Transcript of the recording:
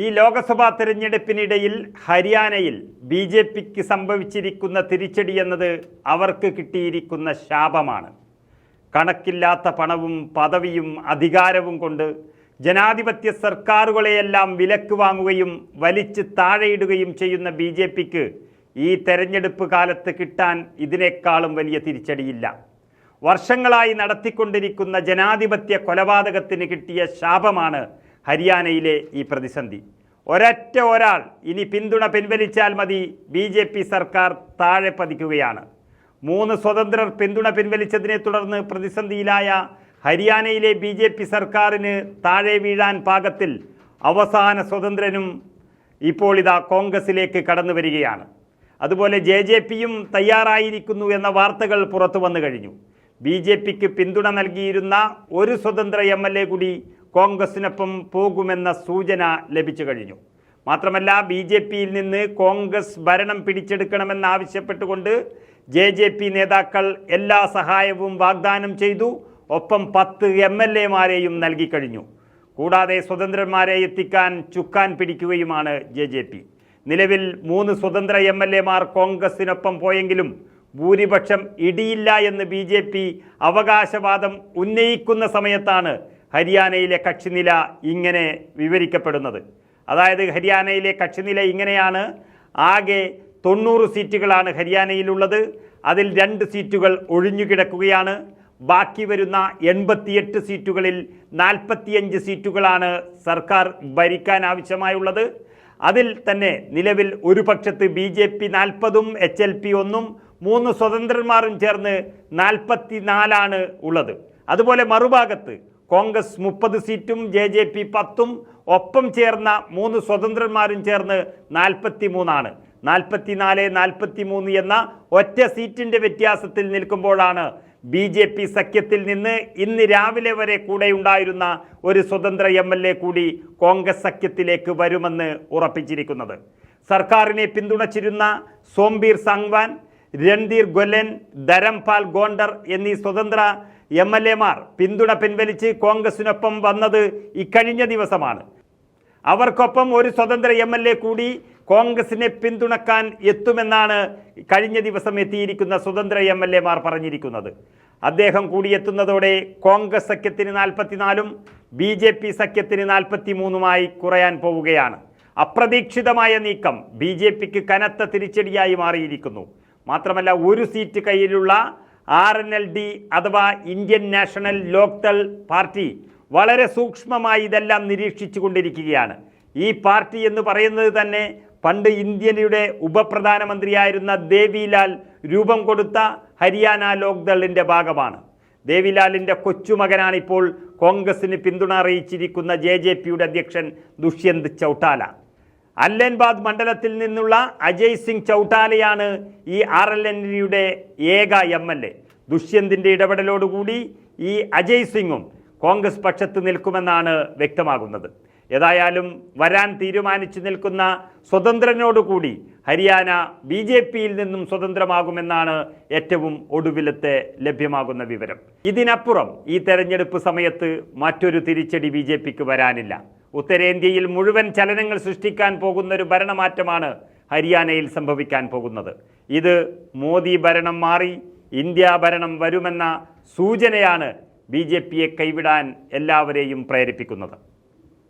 ഈ ലോക്സഭാ തെരഞ്ഞെടുപ്പിനിടയിൽ ഹരിയാനയിൽ B J പിക്ക് സംഭവിച്ചിരിക്കുന്ന തിരിച്ചടി എന്നത് അവർക്ക് കിട്ടിയിരിക്കുന്ന ശാപമാണ്. കണക്കില്ലാത്ത പണവും പദവിയും അധികാരവും കൊണ്ട് ജനാധിപത്യ സർക്കാരുകളെയെല്ലാം വിലക്ക് വാങ്ങുകയും വലിച്ച് താഴെയിടുകയും ചെയ്യുന്ന ബി ജെ പിക്ക് ഈ തെരഞ്ഞെടുപ്പ് കാലത്ത് കിട്ടാൻ ഇതിനേക്കാളും വലിയ തിരിച്ചടിയില്ല. വർഷങ്ങളായി നടത്തിക്കൊണ്ടിരിക്കുന്ന ജനാധിപത്യ കൊലപാതകത്തിന് കിട്ടിയ ശാപമാണ് ഹരിയാനയിലെ ഈ പ്രതിസന്ധി. ഒരൊറ്റ ഒരാൾ ഇനി പിന്തുണ പിൻവലിച്ചാൽ മതി ബി ജെ പി സർക്കാർ താഴെ പതിക്കുകയാണ്. മൂന്ന് സ്വതന്ത്രർ പിന്തുണ പിൻവലിച്ചതിനെ തുടർന്ന് പ്രതിസന്ധിയിലായ ഹരിയാനയിലെ ബി ജെ പി സർക്കാരിന് താഴെ വീഴാൻ പാകത്തിൽ അവസാന സ്വതന്ത്രനും ഇപ്പോൾ ഇതാ കോൺഗ്രസിലേക്ക് കടന്നു വരികയാണ്. അതുപോലെ ജെ ജെ പിയും തയ്യാറായിരിക്കുന്നു എന്ന വാർത്തകൾ പുറത്തു വന്നു കഴിഞ്ഞു. ബി ജെ പിക്ക് പിന്തുണ നൽകിയിരുന്ന ഒരു സ്വതന്ത്ര എം എൽ എ കൂടി കോൺഗ്രസിനൊപ്പം പോകുമെന്ന സൂചന ലഭിച്ചു കഴിഞ്ഞു. മാത്രമല്ല ബി ജെ പിയിൽ നിന്ന് കോൺഗ്രസ് ഭരണം പിടിച്ചെടുക്കണമെന്നാവശ്യപ്പെട്ടുകൊണ്ട് ജെ ജെ പി നേതാക്കൾ എല്ലാ സഹായവും വാഗ്ദാനം ചെയ്തു. ഒപ്പം പത്ത് എം എൽ എമാരെയും നൽകിക്കഴിഞ്ഞു കൂടാതെ സ്വതന്ത്രന്മാരെ എത്തിക്കാൻ ചുക്കാൻ പിടിക്കുകയുമാണ് ജെ ജെ പി. നിലവിൽ മൂന്ന് സ്വതന്ത്ര എം എൽ എമാർ കോൺഗ്രസിനൊപ്പം പോയെങ്കിലും ഭൂരിപക്ഷം ഇടിയില്ല എന്ന് ബി ജെ പി അവകാശവാദം ഉന്നയിക്കുന്ന സമയത്താണ് ഹരിയാനയിലെ കക്ഷിനില ഇങ്ങനെ വിവരിക്കപ്പെടുന്നത്. അതായത് ഹരിയാനയിലെ കക്ഷിനില ഇങ്ങനെയാണ്. ആകെ തൊണ്ണൂറ് സീറ്റുകളാണ് ഹരിയാനയിലുള്ളത്. അതിൽ രണ്ട് സീറ്റുകൾ ഒഴിഞ്ഞു കിടക്കുകയാണ്. ബാക്കി വരുന്ന എൺപത്തിയെട്ട് സീറ്റുകളിൽ നാൽപ്പത്തിയഞ്ച് സീറ്റുകളാണ് സർക്കാർ ഭരിക്കാൻ ആവശ്യമായുള്ളത്. അതിൽ തന്നെ നിലവിൽ ഒരു പക്ഷത്ത് ബി ജെ പി നാൽപ്പതും എച്ച് എൽ പി ഒന്നും മൂന്ന് സ്വതന്ത്രന്മാരും ചേർന്ന് നാൽപ്പത്തി നാലാണ് ഉള്ളത്. അതുപോലെ മറുഭാഗത്ത് കോൺഗ്രസ് മുപ്പത് സീറ്റും ജെ ജെ പി പത്തും. ഒപ്പം ചേർന്ന മൂന്ന് സ്വതന്ത്രന്മാരും ചേർന്ന് നാൽപ്പത്തി മൂന്നാണ് നാൽപ്പത്തിനാല് നാൽപ്പത്തി മൂന്ന് എന്ന ഒറ്റ സീറ്റിന്റെ വ്യത്യാസത്തിൽ നിൽക്കുമ്പോഴാണ് ബി ജെ പി സഖ്യത്തിൽ നിന്ന് ഇന്ന് രാവിലെ വരെ കൂടെ ഉണ്ടായിരുന്ന ഒരു സ്വതന്ത്ര എം എൽ എ കൂടി കോൺഗ്രസ് സഖ്യത്തിലേക്ക് വരുമെന്ന് ഉറപ്പിച്ചിരിക്കുന്നത്. സർക്കാരിനെ പിന്തുണച്ചിരുന്ന സോംബീർ സംഗ്വാൻ രൺധീർ ഗൊലൻ ധരംപാൽ ഗോണ്ടർ എന്നീ സ്വതന്ത്ര എം എൽ എമാർ പിന്തുണ പിൻവലിച്ച് കോൺഗ്രസിനൊപ്പം വന്നത് ഇക്കഴിഞ്ഞ ദിവസമാണ്. അവർക്കൊപ്പം ഒരു സ്വതന്ത്ര എം എൽ എ കൂടി കോൺഗ്രസിനെ പിന്തുണക്കാൻ എത്തുമെന്നാണ് കഴിഞ്ഞ ദിവസം എത്തിയിരിക്കുന്ന സ്വതന്ത്ര എം എൽ എമാർ പറഞ്ഞിരിക്കുന്നത്. അദ്ദേഹം കൂടി എത്തുന്നതോടെ കോൺഗ്രസ് സഖ്യത്തിന് നാൽപ്പത്തിനാലും ബി ജെ പി സഖ്യത്തിന് നാൽപ്പത്തി മൂന്നുമായി കുറയാൻ പോവുകയാണ്. അപ്രതീക്ഷിതമായ നീക്കം ബി ജെ പിക്ക് കനത്ത തിരിച്ചടിയായി മാറിയിരിക്കുന്നു. മാത്രമല്ല ഒരു സീറ്റ് കയ്യിലുള്ള ആർ എൻ എൽ ഡി അഥവാ ഇന്ത്യൻ നാഷണൽ ലോക്തൾ പാർട്ടി വളരെ സൂക്ഷ്മമായി ഇതെല്ലാം നിരീക്ഷിച്ചു കൊണ്ടിരിക്കുകയാണ് ഈ പാർട്ടി എന്ന് പറയുന്നത് തന്നെ പണ്ട് ഇന്ത്യയുടെ ഉപപ്രധാനമന്ത്രിയായിരുന്ന ദേവിലാൽ രൂപം കൊടുത്ത ഹരിയാന ലോക്ദളിന്റെ ഭാഗമാണ്. ദേവിലാലിന്റെ കൊച്ചുമകനാണിപ്പോൾ കോൺഗ്രസിന് പിന്തുണ അറിയിച്ചിരിക്കുന്ന ജെ ജെ പിയുടെ അധ്യക്ഷൻ ദുഷ്യന്ത് ചൗട്ടാല. അല്ലൻബാദ് മണ്ഡലത്തിൽ നിന്നുള്ള അജയ് സിംഗ് ചൗട്ടാലയാണ് ഈ ആർ എൽ എൻ ഏക എം എൽ എ. ദുഷ്യന്തിന്റെ ഇടപെടലോടുകൂടി ഈ അജയ് സിംഗും കോൺഗ്രസ് പക്ഷത്ത് നിൽക്കുമെന്നാണ് വ്യക്തമാകുന്നത്. ഏതായാലും വരാൻ തീരുമാനിച്ചു നിൽക്കുന്ന സ്വതന്ത്രനോടുകൂടി ഹരിയാന ബി ജെ പിയിൽ നിന്നും സ്വതന്ത്രമാകുമെന്നാണ് ഏറ്റവും ഒടുവിലത്തെ ലഭ്യമാകുന്ന വിവരം. ഇതിനപ്പുറം ഈ തെരഞ്ഞെടുപ്പ് സമയത്ത് മറ്റൊരു തിരിച്ചടി ബി വരാനില്ല. ഉത്തരേന്ത്യയിൽ മുഴുവൻ ചലനങ്ങൾ സൃഷ്ടിക്കാൻ പോകുന്ന ഒരു ഭരണമാറ്റമാണ് ഹരിയാനയിൽ സംഭവിക്കാൻ പോകുന്നത്. ഇത് മോദി ഭരണം മാറി ഇന്ത്യ ഭരണം വരുമെന്ന സൂചനയാണ് ബി കൈവിടാൻ എല്ലാവരെയും പ്രേരിപ്പിക്കുന്നത്.